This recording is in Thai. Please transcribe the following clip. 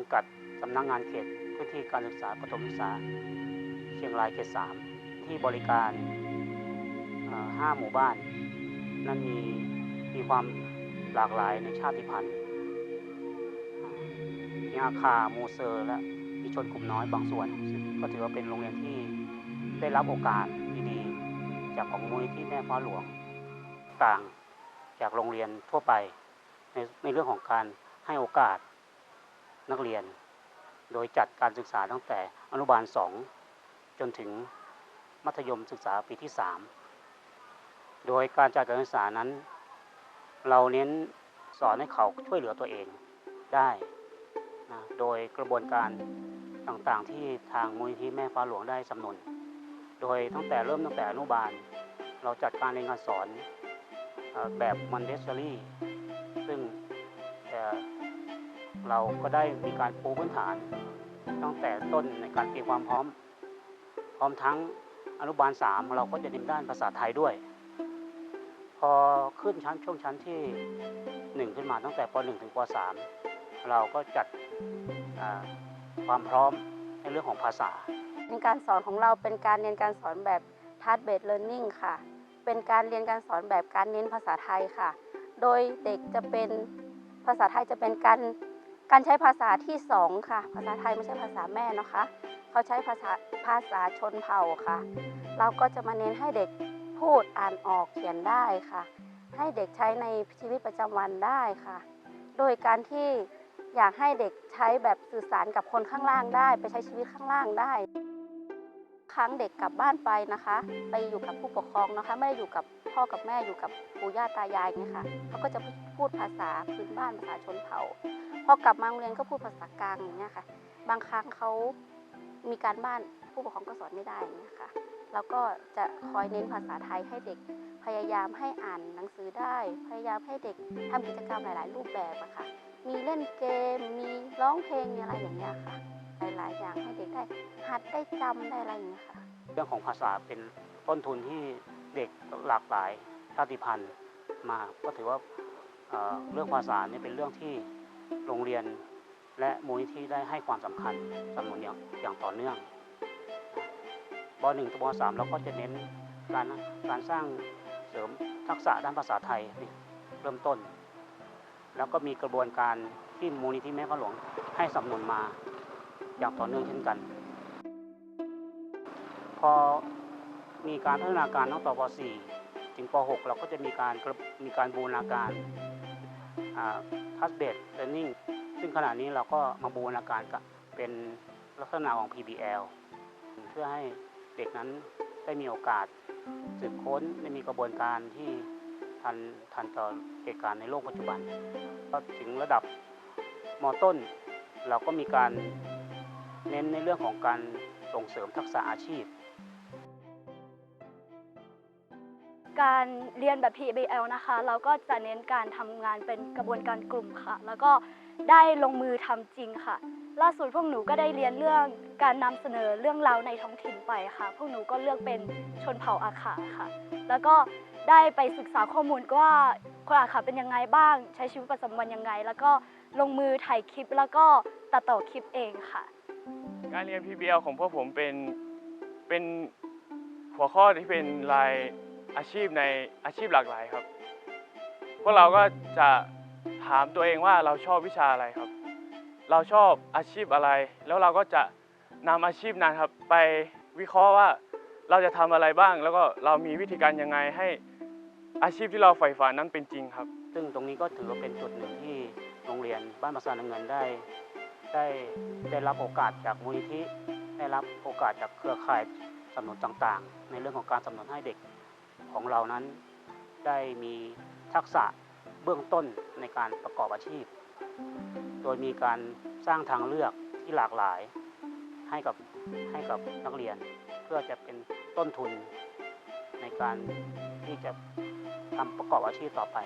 สังกัดสำนักงงานเขตพื้นที่การศึกษาประถมศึกษา เชียงรายเขตสามที่บริการเอ่อห้าหมู่บ้าน นั้นมีมีความหลากหลายในชาติพันธุ์มีอาคามูเซอร์ และมีชนกลุ่มน้อยบางส่วน ก็ถือว่าเป็นโรงเรียนที่ได้รับโอกาสดีๆ จากของมูลนิธิแม่ฟ้าหลวงต่างจากโรงเรียนทั่วไปในในเรื่องของการให้โอกาส นักเรียน โดยจัดการศึกษาตั้งแต่อนุบาล2จนถึงมัธยมศึกษาปีที่3โดยการจัดการศึกษานั้น เราเน้นสอนให้เขาช่วยเหลือตัวเองได้นะโดยกระบวนการต่างๆที่ทางมูลนิธิแม่ฟ้าหลวงได้สำนุนโดยตั้งแต่เริ่มตั้งแต่อนุบาล เราจัดการเรียนการสอนแบบมันเดสซอรี่ซึ่ง เราก็ได้มีการปูพื้นฐาน ตั้งแต่ต้นในการเตรียมความพร้อม พร้อมทั้งอนุบาล3เราก็จะเน้นด้านภาษาไทยด้วย พอขึ้นชั้นช่วงชั้นที่ 1 ขึ้นมาตั้งแต่ป .1 ถึงป .3 เราก็จัดความพร้อมในเรื่องของภาษา ในการสอนของเราเป็นการเรียนการสอนแบบ task based learning ค่ะ เป็นการเรียนการสอนแบบการเน้นภาษาไทยค่ะ โดยเด็กจะเป็นภาษาไทยจะเป็นการ การใช้ภาษาที่สองค่ะ ภาษาไทยไม่ใช่ภาษาแม่นะคะ เขาใช้ภาษาภาษาชนเผ่าค่ะ เราก็จะมาเน้นให้เด็กพูดอ่านออกเขียนได้ค่ะ ให้เด็กใช้ในชีวิตประจำวันได้ค่ะ โดยการที่อยากให้เด็กใช้แบบสื่อสารกับคนข้างล่างได้ ไปใช้ชีวิตข้างล่างได้ ครั้งเด็กกลับบ้านไปนะคะ ไปอยู่กับผู้ปกครองนะคะ ไม่ได้อยู่กับพ่อกับแม่อยู่กับปู่ย่าตายายอย่างเงี้ยค่ะเขาก็จะพูดภาษาพื้นบ้านภาษาชนเผ่า พอกลับมาโรงเรียนก็พูดภาษากลางอย่างเงี้ยค่ะ บางครั้งเขามีการบ้านผู้ปกครองก็สอนไม่ได้อย่างเงี้ยค่ะแล้วก็จะคอยเน้นภาษาไทยให้เด็กพยายามให้อ่านหนังสือได้ พยายามให้เด็กทำกิจกรรมหลาย ๆ รูปแบบอะค่ะ มีเล่นเกม มีร้องเพลงมีอะไรอย่างเงี้ยค่ะ ได้หัดได้จำได้อะไรอย่างเงี้ยค่ะ เรื่องของภาษาเป็นต้นทุนที่เด็กหลากหลายชาติพันธุ์มาก็ถือว่าเอ่อเรื่องภาษาเนี่ยเป็นเรื่องที่โรงเรียนและมูลนิธิได้ให้ความสำคัญสำนวนอย่างอย่างต่อเนื่องป .1 ถึงป .3 เราก็จะเน้นการการสร้างเสริมทักษะด้านภาษาไทยนี่เริ่มต้น แล้วก็มีกระบวนการที่มูลนิธิแม่ฟ้าหลวงให้สำนุนมา อย่างต่อเนื่องเช่นกัน พอมีการพัฒนาการตั้งแต่ป .4 ถึงป .6 เราก็จะมีการมีการบูรณาการทัสเบดเ e อร์นิ่งซึ่งขณะนี้เราก็มาบูรณาการกเป็นลักษณะของ PBL เพื่อให้เด็กนั้นได้มีโอกาสสืบค้นได้มีกระบวนการที่ทันทันต่อเหตุการณ์ในโลกปัจจุบันพอถึงระดับมต้น เราก็มีการ เน้นในเรื่องของการส่งเสริมทักษะอาชีพ การเรียนแบบ PBL นะคะ เราก็จะเน้นการทำงานเป็นกระบวนการกลุ่มค่ะ แล้วก็ได้ลงมือทำจริงค่ะ ล่าสุดพวกหนูก็ได้เรียนเรื่องการนำเสนอเรื่องราวในท้องถิ่นไปค่ะ พวกหนูก็เลือกเป็นชนเผ่าอาขาค่ะ แล้วก็ได้ไปศึกษาข้อมูลว่าคนอาขาเป็นยังไงบ้าง ใช้ชีวิตประจำวันยังไง แล้วก็ลงมือถ่ายคลิปแล้วก็ตัดต่อคลิปเองค่ะ การเรียน PBL ของพวกผมเป็นเป็นหัวข้อที่เป็นรายอาชีพในอาชีพหลากหลายครับ พวกเราก็จะถามตัวเองว่าเราชอบวิชาอะไรครับ เราชอบอาชีพอะไร แล้วเราก็จะนำอาชีพนั้นครับ ไปวิเคราะห์ว่าเราจะทำอะไรบ้าง แล้วก็เรามีวิธีการยังไงให้อาชีพที่เราใฝ่ฝันนั้นเป็นจริงครับ ซึ่งตรงนี้ก็ถือว่าเป็นจุดหนึ่งที่โรงเรียนบ้านประสานน้ำเงินได้ ได้ได้รับโอกาสจากมูลนิธิได้รับโอกาสจากเครือข่ายสนับสนุนต่างๆ ในเรื่องของการสนับสนุนให้เด็กของเรานั้น ได้มีทักษะเบื้องต้นในการประกอบอาชีพ โดยมีการสร้างทางเลือกที่หลากหลายให้กับให้กับนักเรียน เพื่อจะเป็นต้นทุนในการที่จะทำประกอบอาชีพต่อไป